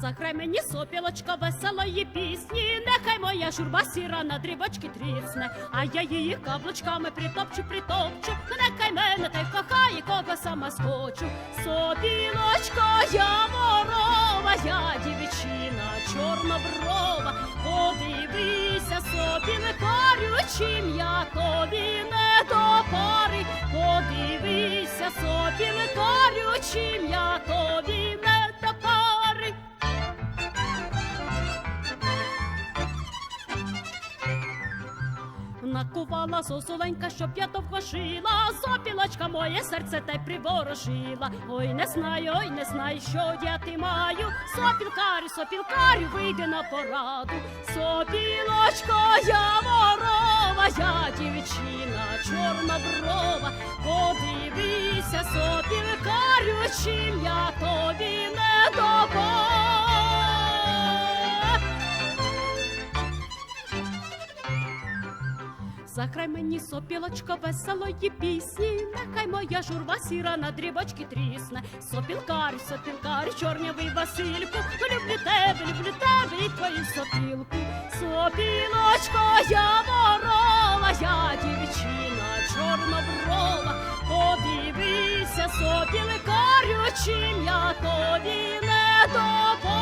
Заграй мені сопілочка веселої пісні, нехай моя журба сіра на дрібочки трісне, а я її каблучками притопчу, притопчу, нехай мене та й кохає, кого сама схочу. Сопілочка, я ворова, я дівчина, чорноброва, подивися собі, лекарю, чим я тобі не до пари, подивися собі, лекарю, чим я тобі Накувала сосуленька, щоб я довго шила, сопілочка моє серце та й приворожила. Ой, не знаю, ой, не знаю, що я ти маю. Сопілкарю, сопілкарю, вийди на пораду. Сопілочка, я ворова, я дівчина, чорноброва. Подивися, сопілкарю, чим я Закрай мені сопілочка веселої пісні, нехай моя журба сіра на дрібочки трісне. Сопілкар, сопілкар, чорнявий Васильку, люблю тебе, люблю тебе і твою сопілку. Сопілочка, я ворова, я дівчина, чорноброва. Подивися, сопілкарю, чим я тобі не допомогу.